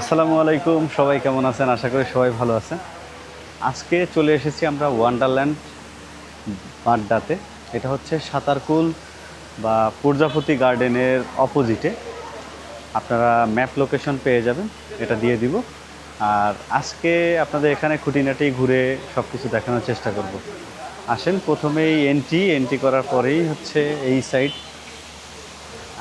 আসসালামু আলাইকুম, সবাই কেমন আছেন? আশা করি সবাই ভালো আছেন। আজকে চলে এসেছি আমরা ওয়ান্ডারল্যান্ড বাড্ডাতে। এটা হচ্ছে সাঁতারকুল বা প্রজাপতি গার্ডেনের অপোজিটে। আপনারা ম্যাপ লোকেশন পেয়ে যাবেন, এটা দিয়ে দিব। আর আজকে আপনাদের এখানে খুঁটিনাটি ঘুরে সব কিছু দেখানোর চেষ্টা করব। আসেন, প্রথমেই এন্ট্রি এন্ট্রি করার পরেই হচ্ছে এই সাইড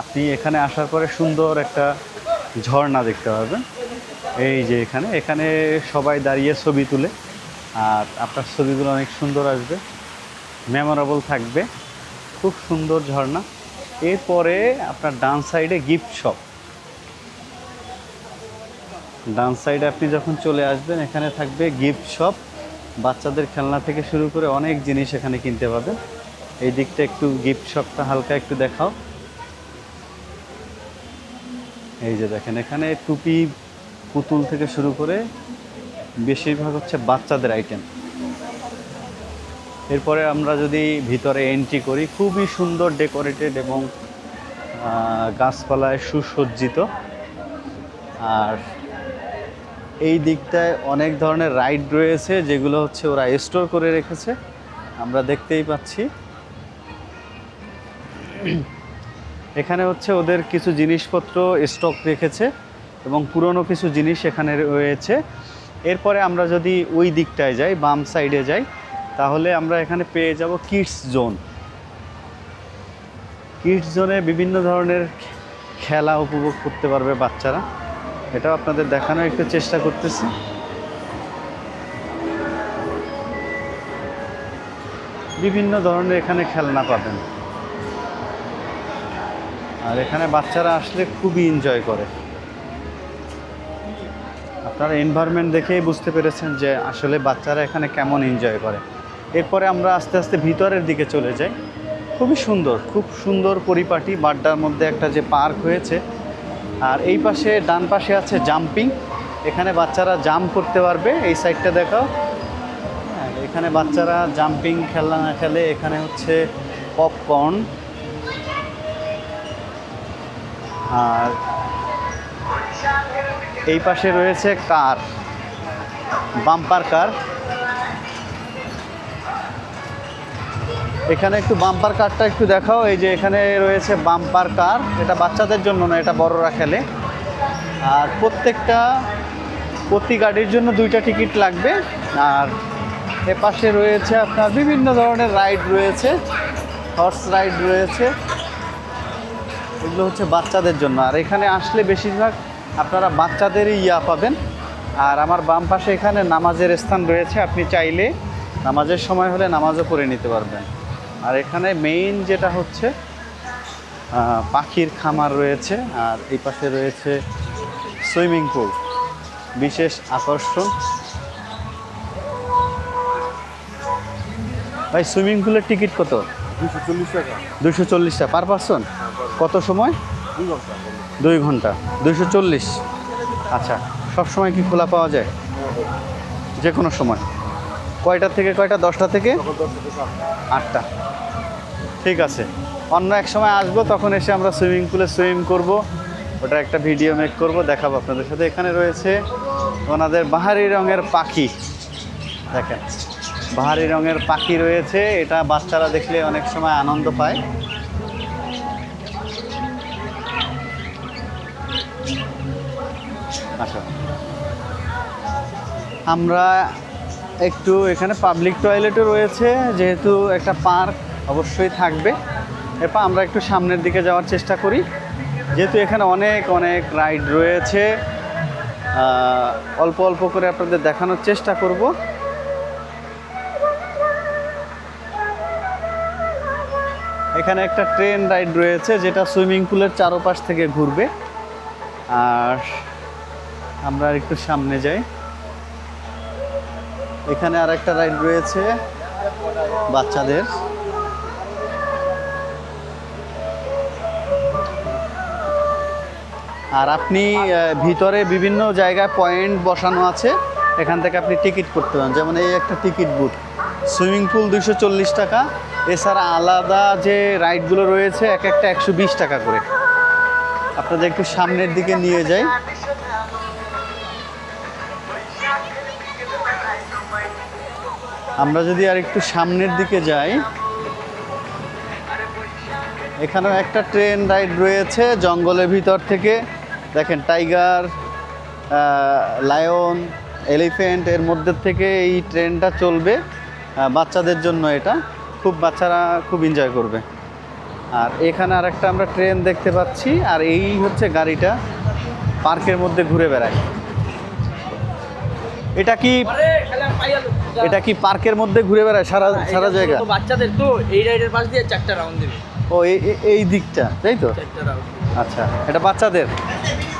আপনি এখানে আসার পরে সুন্দর একটা ঝর্ণা দেখতে পাবেন। এই যে এখানে এখানে সবাই দাঁড়িয়ে ছবি তুলে, আর আপনার ছবিগুলো অনেক সুন্দর আসবে মেমোরেবল থাকবে, খুব সুন্দর ঝর্ণা। এরপরে আপনার ডান সাইডে গিফট শপ ডান সাইডে আপনি যখন চলে আসবেন, এখানে থাকবে গিফট শপ বাচ্চাদের খেলনা থেকে শুরু করে অনেক জিনিস এখানে কিনতে পাবেন। এই দিকটা একটু গিফট শপটা হালকা একটু দেখাও। এই যে দেখেন, এখানে টুপি পুতুল থেকে শুরু করে বেশিরভাগ হচ্ছে বাচ্চাদের আইটেম এরপরে আমরা যদি ভিতরে এন্ট্রি করি, খুবই সুন্দর ডেকোরেটেড এবং গাছপালায় সুসজ্জিত। আর এই দিকটায় অনেক ধরনের রাইড রয়েছে, যেগুলো হচ্ছে ওরা স্টোর করে রেখেছে। আমরা দেখতেই পাচ্ছি। এখানে হচ্ছে ওদের কিছু জিনিসপত্র স্টক রেখেছে। এবং পুরনো কিছু জিনিস এখানে রয়েছে। এরপরে আমরা যদি ওই দিকটায় যাই, বাম সাইডে যাই, তাহলে আমরা এখানে পেয়ে যাব কিডস জোন। কিডস জোনে বিভিন্ন ধরনের খেলা উপভোগ করতে পারবে বাচ্চারা। এটাও আপনাদের দেখানোর একটু চেষ্টা করতেছি। বিভিন্ন ধরনের এখানে খেলনা পাবেন। আর এখানে বাচ্চারা আসলে খুবই এনজয় করে। আপনারা এনভায়রনমেন্ট দেখেই বুঝতে পেরেছেন যে আসলে বাচ্চারা এখানে কেমন এনজয় করে। এরপরে আমরা আস্তে আস্তে ভিতরের দিকে চলে যাই। খুবই সুন্দর খুব সুন্দর পরিপাটি বাড্ডার মধ্যে একটা যে পার্ক হয়েছে। আর এই পাশে ডান পাশে আছে জাম্পিং। এখানে বাচ্চারা জাম্প করতে পারবে এই সাইডটা দেখাও। হ্যাঁ, এখানে বাচ্চারা জাম্পিং খেলা না খেলে এখানে হচ্ছে পপকর্ন। আর এই পাশে রয়েছে কার? বাম্পার কার। এখানে একটু বাম্পার কারটা একটু দেখাও। এই যে এখানে রয়েছে বাম্পার কার। এটা বাচ্চাদের জন্য না এটা বড়রা খেলে। আর প্রত্যেকটা প্রতি গাড়ির জন্য দুইটা টিকিট লাগবে। আর এ পাশে রয়েছে আপনার বিভিন্ন ধরনের রাইড রয়েছে। হর্স রাইড রয়েছে। এগুলো হচ্ছে বাচ্চাদের জন্য। আর এখানে আসলে বেশিরভাগ আপনারা বাচ্চাদেরই ইয়া পাবেন। আর আমার বাম পাশে এখানে নামাজের স্থান রয়েছে আপনি চাইলে নামাজের সময় হলে নামাজও পড়ে নিতে পারবেন। আর এখানে মেইন যেটা হচ্ছে পাখির খামার রয়েছে আর এই পাশে রয়েছে সুইমিং পুল। বিশেষ আকর্ষণ। ভাই সুইমিং পুলের টিকিট কত? দুশো চল্লিশ টাকা। দুশো চল্লিশটা পার পার্সন। কত সময়? দুই ঘণ্টা। দুই দুইশো চল্লিশ। আচ্ছা সব সময় কি খোলা পাওয়া যায়? যে কোনো সময়। কয়টা থেকে কয়টা? দশটা থেকে? আটটা। ঠিক আছে। অন্য এক সময় আসব, তখন এসে আমরা সুইমিং পুলে সুইম করব। ওটা একটা ভিডিও মেক করব, দেখাবো আপনাদের সাথে। এখানে রয়েছে ওনাদের বাহারি রঙের পাখি। দেখেন, বাহারি রঙের পাখি রয়েছে। এটা বাচ্চারা দেখলে অনেক সময় আনন্দ পায়। আমরা একটু এখানে পাবলিক টয়লেটও রয়েছে, যেহেতু একটা পার্ক অবশ্যই থাকবে। এরপর আমরা একটু সামনের দিকে যাওয়ার চেষ্টা করি। যেহেতু এখানে অনেক অনেক রাইড রয়েছে অল্প অল্প করে আপনাদের দেখানোর চেষ্টা করব। এখানে একটা ট্রেন রাইড রয়েছে, যেটা সুইমিং পুলের চারপাশ থেকে ঘুরবে। আর আমরা একটু সামনে যাই। এখানে আর একটা রাইড রয়েছে বাচ্চাদের। আর আপনি ভিতরে বিভিন্ন জায়গায় পয়েন্ট বসানো আছে, এখান থেকে আপনি টিকিট করতে পারেন। যেমন এই একটা টিকিট বুথ, সুইমিং পুল দুশো চল্লিশ টাকা, এছাড়া আলাদা যে রাইডগুলো রয়েছে, এক একটা একশো বিশ টাকা করে। আপনাদের একটু সামনের দিকে নিয়ে যাই। আমরা যদি আর একটু সামনের দিকে যাই, এখানেও একটা ট্রেন রাইড রয়েছে জঙ্গলের ভিতর থেকে। দেখেন, টাইগার লায়ন এলিফেন্ট এর মধ্যে থেকে এই ট্রেনটা চলবে বাচ্চাদের জন্য এটা। খুব বাচ্চারা খুব এনজয় করবে। আর এখানে আর একটা আমরা ট্রেন দেখতে পাচ্ছি, আর এই হচ্ছে গাড়িটা পার্কের মধ্যে ঘুরে বেড়ায়। এটা কি এটা কি পার্কের মধ্যে ঘুরে বেড়ায়? সারা সারা জায়গা? বাচ্চাদের তো এই রাইডের পাশ দিয়ে চারটা রাউন্ড দেবে। ও এই- দিকটা তাই তো? চারটা রাউন্ড আচ্ছা এটা বাচ্চাদের?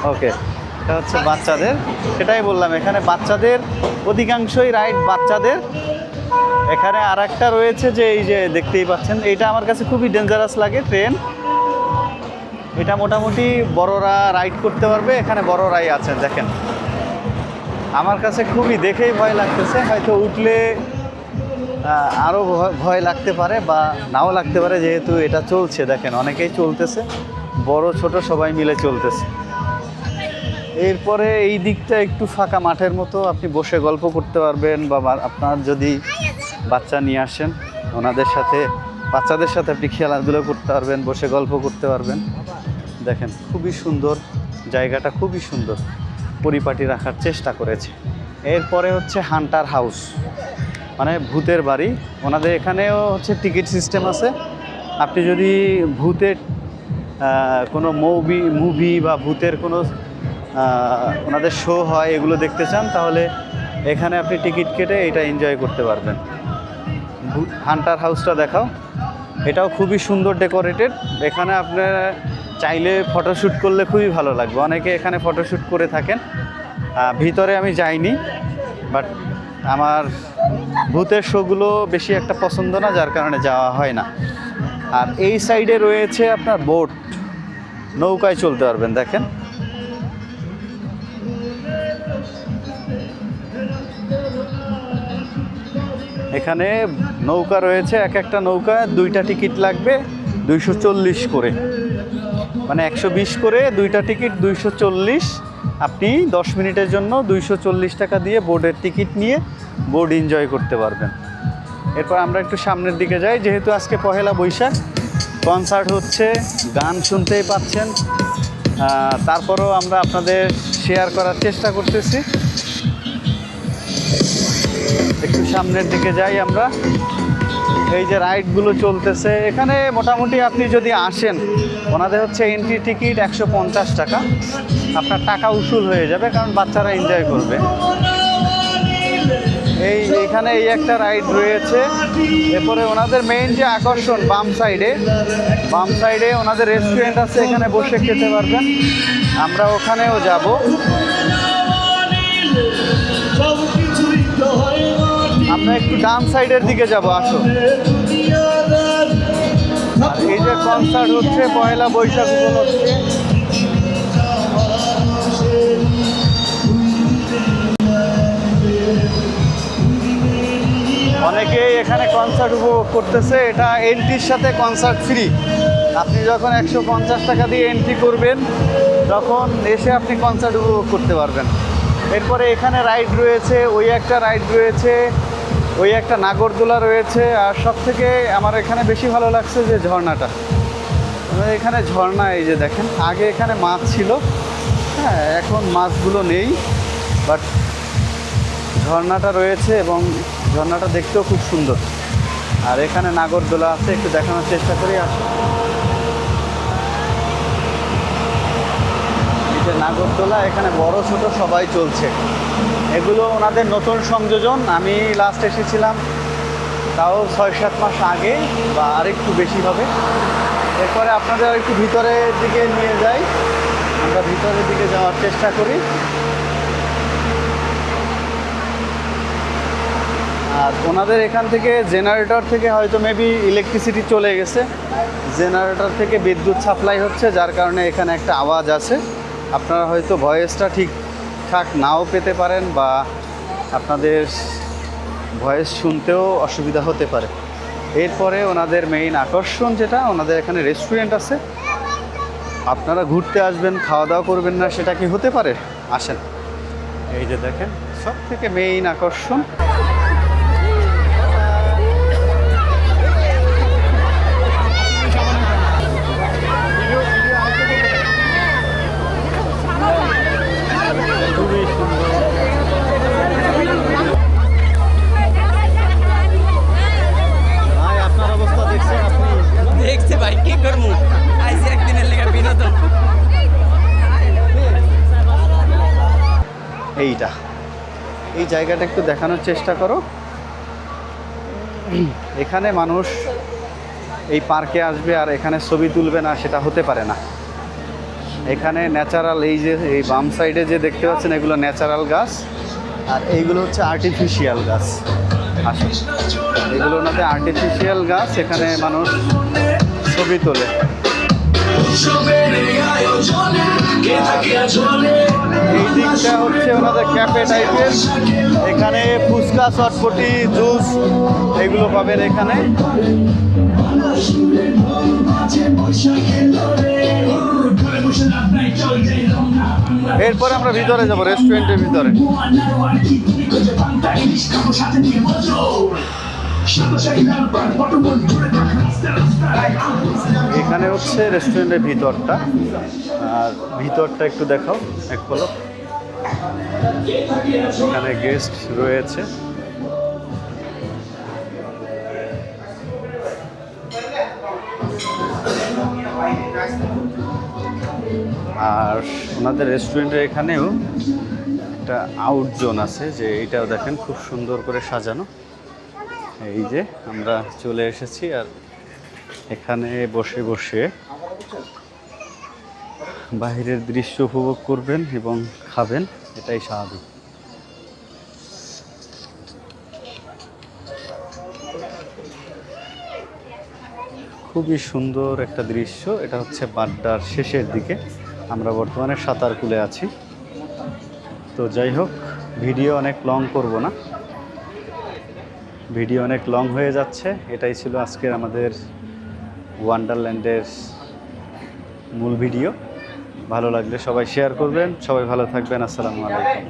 ওকে এটা হচ্ছে বাচ্চাদের। সেটাই বললাম এখানে বাচ্চাদের অধিকাংশই রাইড বাচ্চাদের। এখানে আর একটা রয়েছে যে এই যে দেখতেই পাচ্ছেন এটা আমার কাছে খুবই ডেঞ্জারাস লাগে ট্রেন এটা মোটামুটি বড়রা রাইড করতে পারবে এখানে বড়রাই আছেন দেখেন। আমার কাছে খুবই দেখেই ভয় লাগতেছে, হয়তো উঠলে আরও ভয়- লাগতে পারে বা নাও লাগতে পারে, যেহেতু এটা চলছে, দেখেন অনেকেই চলতেছে, বড়, ছোট সবাই মিলে চলতেছে। এরপরে এই দিকটা একটু ফাঁকা মাঠের মতো, আপনি বসে গল্প করতে পারবেন বা- আপনার যদি বাচ্চা নিয়ে আসেন, ওনাদের সাথে, বাচ্চাদের সাথে আপনি খেলাধুলো করতে পারবেন, বসে গল্প করতে পারবেন। দেখেন, খুবই সুন্দর, জায়গাটা খুবই সুন্দর। পরিপাটি রাখার চেষ্টা করেছে। এরপরে হচ্ছে হান্টার হাউস মানে ভূতের বাড়ি। ওনাদের এখানেও হচ্ছে টিকিট সিস্টেম আছে। আপনি যদি ভূতের কোনো মুভি মুভি বা ভূতের কোনো ওনাদের শো হয়, এগুলো দেখতে চান, তাহলে এখানে আপনি টিকিট কেটে এটা এনজয় করতে পারবেন। হান্টার হাউসটা দেখাও। এটাও খুবই সুন্দর ডেকোরেটেড এখানে আপনার চাইলে ফটোশ্যুট করলে খুবই ভালো লাগবে। অনেকে এখানে ফটোশ্যুট করে থাকেন। ভিতরে আমি যাইনি বাট আমার ভূতের শোগুলো বেশি একটা পছন্দ না, যার কারণে যাওয়া হয় না। আর এই সাইডে রয়েছে আপনার বোট নৌকায় চলতে পারবেন, দেখেন। এখানে নৌকা রয়েছে, এক একটা নৌকা দুইটা টিকিট লাগবে, দুইশো চল্লিশ করে। মানে একশো বিশ করে দুইটা টিকিট দুইশো চল্লিশ। আপনি দশ মিনিটের জন্য দুইশো চল্লিশ টাকা দিয়ে বোর্ডের টিকিট নিয়ে বোর্ড এনজয় করতে পারবেন। এরপর আমরা একটু সামনের দিকে যাই, যেহেতু আজকে পহেলা বৈশাখ কনসার্ট হচ্ছে, গান শুনতেই পাচ্ছেন। তারপরেও আমরা আপনাদের শেয়ার করার চেষ্টা করতেছি। একটু সামনের দিকে যাই আমরা। এই যে রাইডগুলো চলতেছে, এখানে মোটামুটি আপনি যদি আসেন, ওনাদের হচ্ছে এন্ট্রি টিকিট একশো পঞ্চাশ টাকা। আপনার টাকা উসুল হয়ে যাবে, কারণ বাচ্চারা এনজয় করবে। এই এখানে এই একটা রাইড রয়েছে। এরপরে ওনাদের মেইন যে আকর্ষণ, বাম সাইডে বাম সাইডে ওনাদের রেস্টুরেন্ট আছে, এখানে বসে খেতে পারবেন। আমরা ওখানেও যাব। আমরা একটু ডান সাইডের দিকে যাব, আসো। আর এই যে কনসার্ট হচ্ছে, পয়লা বৈশাখ উপলক্ষে। অনেকেই এখানে কনসার্ট উপভোগ করতেছে, এটা এন্ট্রির সাথে কনসার্ট ফ্রি আপনি যখন একশো পঞ্চাশ টাকা দিয়ে এন্ট্রি করবেন, তখন এসে আপনি কনসার্ট উপভোগ করতে পারবেন। এরপরে এখানে রাইড রয়েছে, ওই একটা রাইড রয়েছে ওই একটা নাগরদোলা রয়েছে, আর সব থেকে আমার এখানে বেশি ভালো লাগছে যে ঝর্ণাটা। এখানে ঝর্ণা এই যে দেখেন, আগে এখানে মাছ ছিল হ্যাঁ এখন মাছগুলো নেই বাট ঝর্ণাটা রয়েছে এবং ঝর্ণাটা দেখতেও খুব সুন্দর। আর এখানে নাগরদোলা আছে, একটু দেখানোর চেষ্টা করি, আসো। যে নাগরদোলা, এখানে বড় ছোট সবাই চলছে। এগুলো ওনাদের নতুন সংযোজন। আমি লাস্ট এসেছিলাম, তাও ছয় সাত মাস আগে বা আরেকটু বেশি হবে। এরপরে আপনাদের একটু ভিতরের দিকে নিয়ে যাই। আমরা ভিতরের দিকে যাওয়ার চেষ্টা করি। আর ওনাদের এখান থেকে জেনারেটর থেকে হয়তো মেবি ইলেকট্রিসিটি চলে গেছে। জেনারেটর থেকে বিদ্যুৎ সাপ্লাই হচ্ছে, যার কারণে এখানে একটা আওয়াজ আছে। আপনারা হয়তো ভয়েসটা ঠিকঠাক নাও পেতে পারেন বা আপনাদের ভয়েস শুনতেও অসুবিধা হতে পারে। এরপরে ওনাদের মেইন আকর্ষণ যেটা, ওনাদের এখানে রেস্টুরেন্ট আছে। আপনারা ঘুরতে আসবেন খাওয়া দাওয়া করবেন না, সেটা কি হতে পারে? আসেন। এই যে দেখেন সব থেকে মেইন আকর্ষণ। জায়গাটা একটু দেখানোর চেষ্টা করো। এখানে মানুষ এই পার্কে আসবে আর এখানে ছবি তুলবে না সেটা হতে পারে না। এখানে ন্যাচারাল এই যে এই বাম সাইডে যে দেখতে পাচ্ছেন এগুলো ন্যাচারাল গাছ। আর এইগুলো হচ্ছে আর্টিফিশিয়াল গাছ। আসলে এগুলো ওনাতে আর্টিফিশিয়াল গাছ এখানে মানুষ ছবি তোলে। এই ওনাদের ক্যাফে টাইপের এখানে ফুচকা, চটপটি জুস এগুলো পাবেন এখানে। এরপরে আমরা ভিতরে যাব রেস্টুরেন্টের ভিতরে। এখানে হচ্ছে রেস্টুরেন্টের ভিতরটা। আর ভিতরটা একটু দেখাও, এক পলক। এখানে গেস্ট রয়েছে। আর ওনাদের রেস্টুরেন্টের এখানেও একটা আউট জোন আছে, যে এটাও দেখেন খুব সুন্দর করে সাজানো। এই যে আমরা চলে এসেছি আর এখানে বসে বসে বাইরের দৃশ্য উপভোগ করবেন এবং খাবেন। এটাই স্বাভাবিক। খুবই সুন্দর একটা দৃশ্য। এটা হচ্ছে বাড্ডার শেষের দিকে। আমরা বর্তমানে সাঁতার কুলে আছি। তো যাই হোক, ভিডিও অনেক লং করব না। ভিডিও অনেক লং হয়ে যাচ্ছে। এটাই ছিল আজকের আমাদের ওয়ান্ডারল্যান্ডের মূল ভিডিও। ভালো লাগলে সবাই শেয়ার করবেন। সবাই ভালো থাকবেন। আসসালামু আলাইকুম।